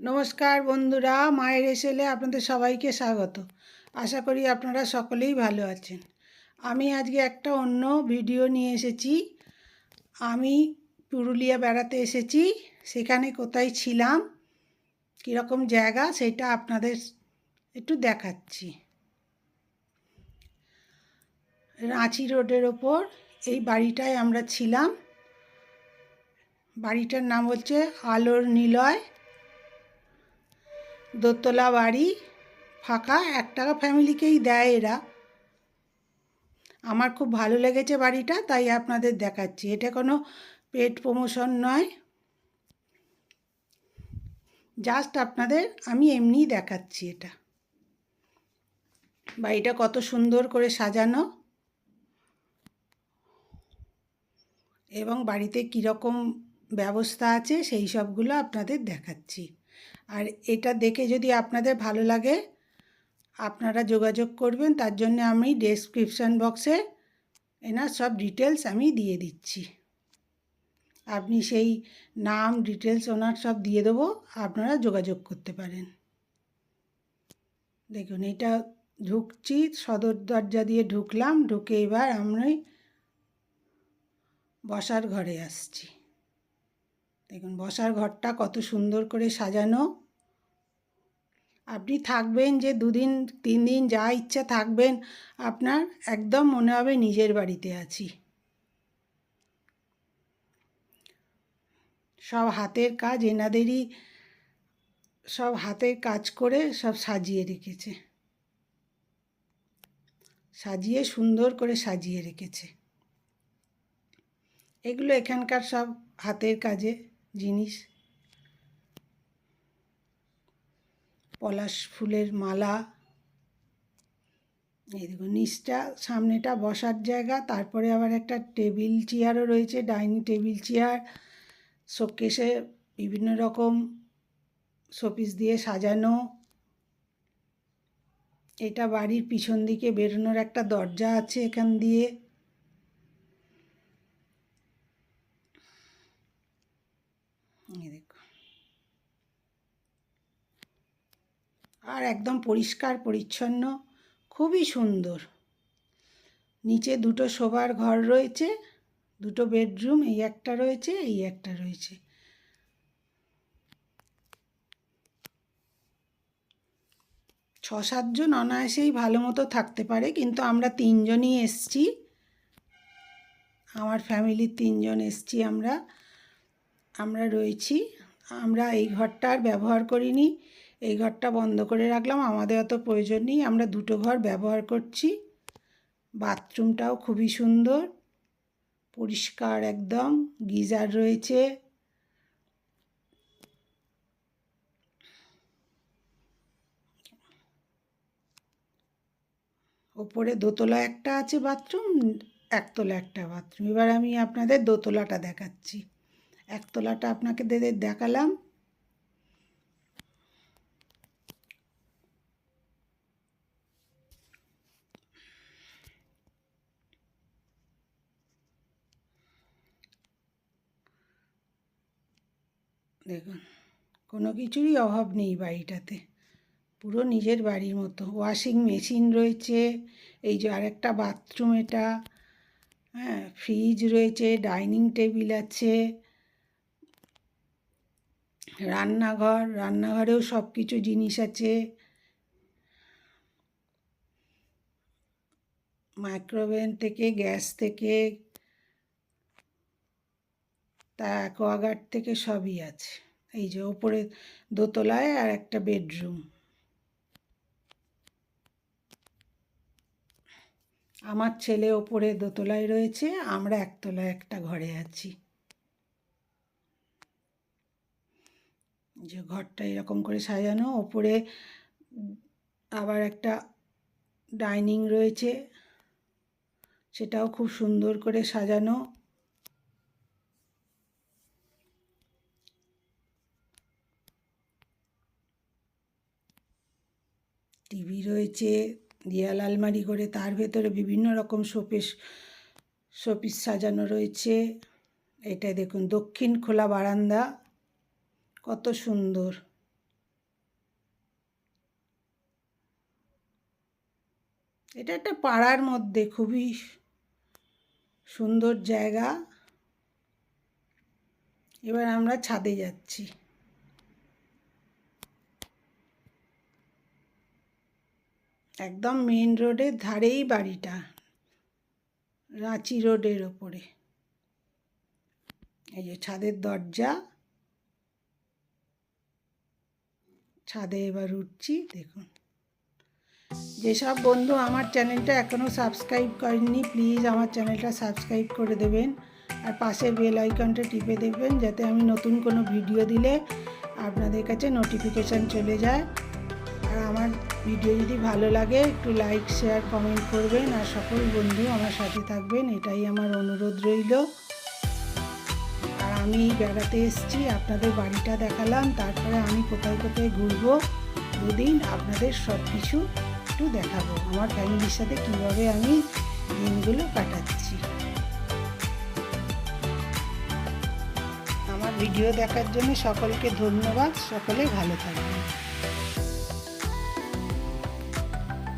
নমস্কার বন্ধুরা, মায়ের এসেলে আপনাদের সবাইকে স্বাগত। আশা করি আপনারা সকলেই ভালো আছেন। আমি আজকে একটা অন্য ভিডিও নিয়ে এসেছি। আমি পুরুলিয়া বেড়াতে এসেছি। সেখানে কোথায় ছিলাম, কীরকম জায়গা সেটা আপনাদের একটু দেখাচ্ছি। রাঁচি রোডের ওপর এই বাড়িটায় আমরা ছিলাম। বাড়িটার নাম হচ্ছে আলোর নিলয়। দোতলা বাড়ি ফাঁকা, এক টাকা ফ্যামিলিকেই দেয় এরা। আমার খুব ভালো লেগেছে বাড়িটা, তাই আপনাদের দেখাচ্ছি। এটা কোনো পেট প্রমোশন নয়। জাস্ট আপনাদের, আমি এমনিই দেখাচ্ছি এটা। বাড়িটা কত সুন্দর করে সাজানো। এবং বাড়িতে কীরকম ব্যবস্থা আছে, সেই সবগুলো আপনাদের দেখাচ্ছি। আর এটা দেখে যদি আপনাদের ভালো লাগে, আপনারা যোগাযোগ করবেন, তার জন্য আমি ডেসক্রিপশান বক্সে এনার সব ডিটেলস আমি দিয়ে দিচ্ছি। আপনি সেই নাম ডিটেলস ওনার সব দিয়ে দেবো, আপনারা যোগাযোগ করতে পারেন। দেখুন, এটা ঢুকছি, সদর দরজা দিয়ে ঢুকলাম, ঢুকে এবার আমি বসার ঘরে আসছি। দেখুন, বসার ঘরটা কত সুন্দর করে সাজানো। আপনি থাকবেন যে দুদিন, তিন দিন যা ইচ্ছা থাকবেন, আপনার একদম মনে হবে নিজের বাড়িতে আছি। সব হাতের কাজ, এনাদেরই সব হাতের কাজ করে সব সাজিয়ে রেখেছে। সাজিয়ে, সুন্দর করে সাজিয়ে রেখেছে। এগুলো এখানকার সব হাতের কাজে। জিনিস। পলাশ ফুলের মালা। এই দেখুন, নিচটা, সামনেটা বসার জায়গা, তারপরে আবার একটা টেবিল চেয়ারও রয়েছে, ডাইনিং টেবিল চেয়ার, শোকেসে বিভিন্ন রকম শোপিস দিয়ে সাজানো। এটা বাড়ির পিছন দিকে বেরোনোর একটা দরজা আছে এখান দিয়ে। দেখো। আর একদম পরিষ্কার, পরিচ্ছন্ন, খুবই সুন্দর। নিচে দুটো শোবার ঘর রয়েছে, দুটো বেডরুম, এই একটা রয়েছে, এই একটা রয়েছে। ছ সাতজন অনায়াসেই ভালো মতো থাকতে পারে, কিন্তু আমরা তিনজনই এসছি। আমার ফ্যামিলির তিনজন এসছি আমরা। আমরা রয়েছি। আমরা এই ঘরটা আর ব্যবহার করিনি। এই ঘরটা বন্ধ করে রাখলাম। আমাদের অত প্রয়োজন নেই। আমরা দুটো ঘর ব্যবহার করছি। বাথরুমটাও খুবই সুন্দর। পরিষ্কার একদম। গিজার রয়েছে। ওপরে দোতলা একটা আছে বাথরুম, একতলা একটা বাথরুম। এবার আমি আপনাদের দোতলাটা দেখাচ্ছি। একতলাটা আপনাকে দেখালাম। দেখুন, কোনো কিছুরই অভাব নেই বাড়িটাতে। পুরো নিজের বাড়ির মতো। ওয়াশিং মেশিন রয়েছে, এই যে আরেকটা বাথরুম এটা। হ্যাঁ ফ্রিজ রয়েছে, ডাইনিং টেবিল আছে। রান্নাঘর, রান্নাঘরেও সব কিছু জিনিস আছে। মাইক্রোওভেন থেকে, গ্যাস থেকে, তা অ্যাকোয়াগার্ড থেকে সবই আছে। এই যে ওপরে দোতলায় আর একটা বেডরুম। আমার ছেলে ওপরে দোতলায় রয়েছে, আমরা একতলায় একটা ঘরে আছি। যে ঘরটা এরকম করে সাজানো, ওপরে আবার একটা ডাইনিং রয়েছে, সেটাও খুব সুন্দর করে সাজানো। টিভি রয়েছে, দেয়াল আলমারি করে, তার ভেতরে বিভিন্ন রকম শোপিস শোপিস সাজানো রয়েছে। এটা দেখুন, দক্ষিণ খোলা বারান্দা। কত সুন্দর। এটা একটা পাড়ার মধ্যে খুবই সুন্দর জায়গা। এবার আমরা ছাদে যাচ্ছি। একদম মেন রোডের ধারেই বাড়িটা, রাঁচি রোডের ওপরে। এই যে ছাদের দরজা। ছাদে এবার উঠছি দেখুন। যেসব বন্ধু আমার চ্যানেলটা এখনও সাবস্ক্রাইব করেননি, প্লিজ আমার চ্যানেলটা সাবস্ক্রাইব করে দেবেন আর পাশে বেল আইকনটা টিপে দেখবেন যাতে আমি নতুন কোনো ভিডিও দিলে আপনাদের কাছে নোটিফিকেশান চলে যায়। আর আমার ভিডিও যদি ভালো লাগে, একটু লাইক শেয়ার কমেন্ট করবেন আর সকল বন্ধু আমার সাথে থাকবেন, এটাই আমার অনুরোধ রইল। আমি বেড়াতে এসেছি, আপনাদের বাড়িটা দেখালাম, তারপরে আমি কোথায় কোথায় ঘুরবো, দুদিন আপনাদের সব কিছু একটু দেখাবো। আমার ফ্যামিলির সাথে কীভাবে আমি দিনগুলো কাটাচ্ছি। আমার ভিডিও দেখার জন্য সকলকে ধন্যবাদ, সকলে ভালো থাকবেন।